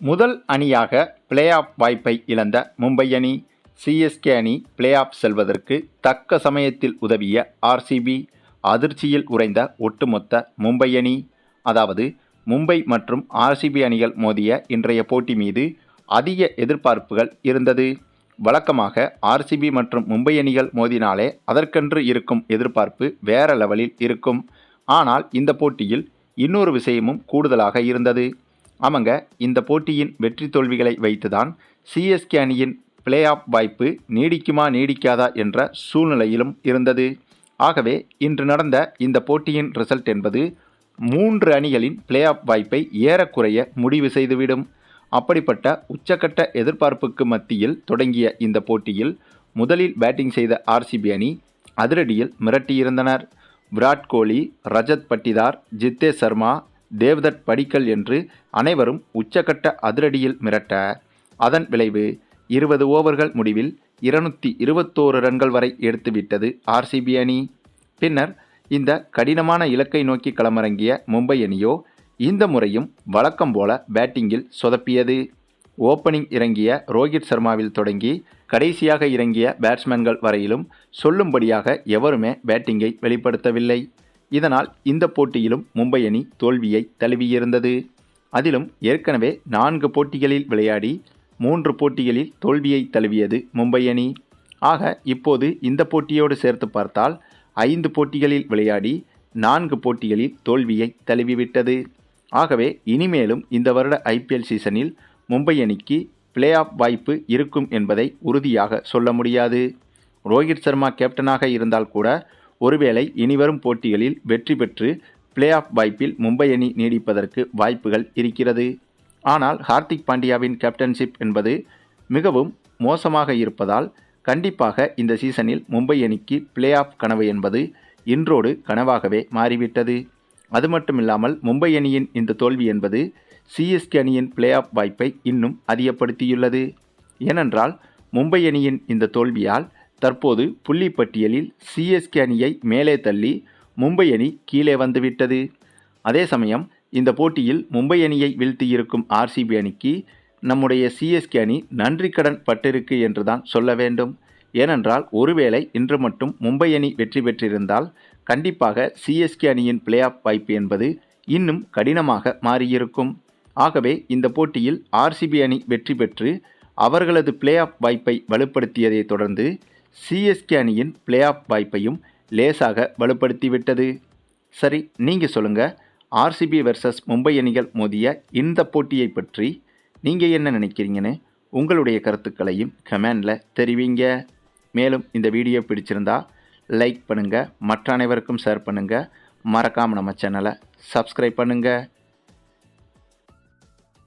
முதல் அணியாக play off வாய்ப்பை இழந்த மும்பை அணி சிஎஸ்கே அணி பிளே ஆஃப் செல்வதற்கு தக்க சமயத்தில் உதவிய ஆர்சிபி அதிர்ச்சியில் உறைந்த ஒட்டுமொத்த மும்பை அணி. அதாவது மும்பை மற்றும் ஆர்சிபி அணிகள் மோதிய இன்றைய போட்டி மீது அதிக எதிர்பார்ப்புகள் இருந்தது. வழக்கமாக ஆர்சிபி மற்றும் மும்பை அணிகள் மோதினாலே அதற்கென்று இருக்கும் எதிர்பார்ப்பு வேற லெவலில் இருக்கும். ஆனால் இந்த போட்டியில் இன்னொரு விஷயமும் கூடுதலாக இருந்தது. ஆமாங்க இந்த போட்டியின் வெற்றி தோல்விகளை வைத்துதான் சிஎஸ்கே அணியின் பிளே ஆஃப் வாய்ப்பு நீடிக்குமா நீடிக்காதா என்ற சூழ்நிலையிலும் இருந்தது. ஆகவே இன்று நடந்த இந்த போட்டியின் ரிசல்ட் என்பது மூன்று அணிகளின் பிளே ஆஃப் வாய்ப்பை ஏறக்குறைய முடிவு செய்துவிடும். அப்படிப்பட்ட உச்சக்கட்ட எதிர்பார்ப்புக்கு மத்தியில் தொடங்கிய இந்த போட்டியில் முதலில் பேட்டிங் செய்த ஆர்சிபி அணி அதிரடியில் மிரட்டியிருந்தனர். விராட் கோலி ரஜத் பட்டிதார் ஜித்தே சர்மா தேவ்தட் படிக்கல் என்று அனைவரும் உச்சக்கட்ட அதிரடியில் மிரட்ட அதன் விளைவு இருபது ஓவர்கள் முடிவில் இருநூத்தி இருபத்தோரு ரன்கள் வரை எடுத்துவிட்டது ஆர்சிபி அணி. பின்னர் இந்த கடினமான இலக்கை நோக்கி களமிறங்கிய மும்பை அணியோ இந்த முறையும் வழக்கம் போல பேட்டிங்கில் சொதப்பியது. ஓப்பனிங் இறங்கிய ரோஹித் சர்மாவில் தொடங்கி கடைசியாக இறங்கிய பேட்ஸ்மேன்கள் வரையிலும் சொல்லும்படியாக எவருமே பேட்டிங்கை வெளிப்படுத்தவில்லை. இதனால் இந்த போட்டியிலும் மும்பை அணி தோல்வியை தழுவியிருந்தது. அதிலும் ஏற்கனவே நான்கு போட்டிகளில் விளையாடி மூன்று போட்டிகளில் தோல்வியை தழுவியது மும்பை அணி. ஆக இப்போது இந்த போட்டியோடு சேர்த்து பார்த்தால் ஐந்து போட்டிகளில் விளையாடி நான்கு போட்டிகளில் தோல்வியை தழுவிவிட்டது. ஆகவே இனிமேலும் இந்த வருட ஐபிஎல் சீசனில் மும்பை அணிக்கு பிளே ஆஃப் வாய்ப்பு இருக்கும் என்பதை உறுதியாக சொல்ல முடியாது. ரோஹித் சர்மா கேப்டனாக இருந்தால் கூட ஒருவேளை இனிவரும் போட்டிகளில் வெற்றி பெற்று பிளே ஆஃப் வாய்ப்பில் மும்பை அணி நீடிப்பதற்கு வாய்ப்புகள் இருக்கிறது. ஆனால் ஹார்திக் பாண்டியாவின் கேப்டன்ஷிப் என்பது மிகவும் மோசமாக இருப்பதால் கண்டிப்பாக இந்த சீசனில் மும்பை அணிக்கு பிளே ஆஃப் கனவு என்பது இன்றோடு கனவாகவே மாறிவிட்டது. அது மட்டுமில்லாமல் மும்பை அணியின் இந்த தோல்வி என்பது சிஎஸ்கே அணியின் பிளே ஆஃப் வாய்ப்பை இன்னும் அதிகப்படுத்தியுள்ளது. ஏனென்றால் மும்பை அணியின் இந்த தோல்வியால் தற்போது புள்ளி பட்டியலில் சிஎஸ்கே அணியை மேலே தள்ளி மும்பை அணி கீழே வந்துவிட்டது. அதே சமயம் இந்த போட்டியில் மும்பை அணியை வீழ்த்தியிருக்கும் ஆர்சிபி அணிக்கு நம்முடைய சிஎஸ்கே அணி நன்றி கடன் பட்டிருக்கு என்று தான் சொல்ல வேண்டும். ஏனென்றால் ஒருவேளை இன்று மட்டும் மும்பை அணி வெற்றி பெற்றிருந்தால் கண்டிப்பாக சிஎஸ்கே அணியின் பிளே ஆஃப் வாய்ப்பு என்பது இன்னும் கடினமாக மாறியிருக்கும். ஆகவே இந்த போட்டியில் ஆர்சிபி அணி வெற்றி பெற்று அவர்களது பிளே ஆஃப் வாய்ப்பை வலுப்படுத்தியதைத் தொடர்ந்து சிஎஸ்கே அணியின் பிளே ஆஃப் வாய்ப்பையும் லேசாக வலுப்படுத்திவிட்டது. சரி நீங்கள் சொல்லுங்கள் ஆர்சிபி வெர்சஸ் மும்பை அணிகள் மோதிய இந்த போட்டியை பற்றி நீங்கள் என்ன நினைக்கிறீங்கன்னு உங்களுடைய கருத்துக்களையும் கமெண்டில் தெரிவிங்க. மேலும் இந்த வீடியோ பிடிச்சிருந்தா லைக் பண்ணுங்கள் மற்ற அனைவருக்கும் ஷேர் பண்ணுங்கள் மறக்காமல் நம்ம சேனலை சப்ஸ்கிரைப் பண்ணுங்கள்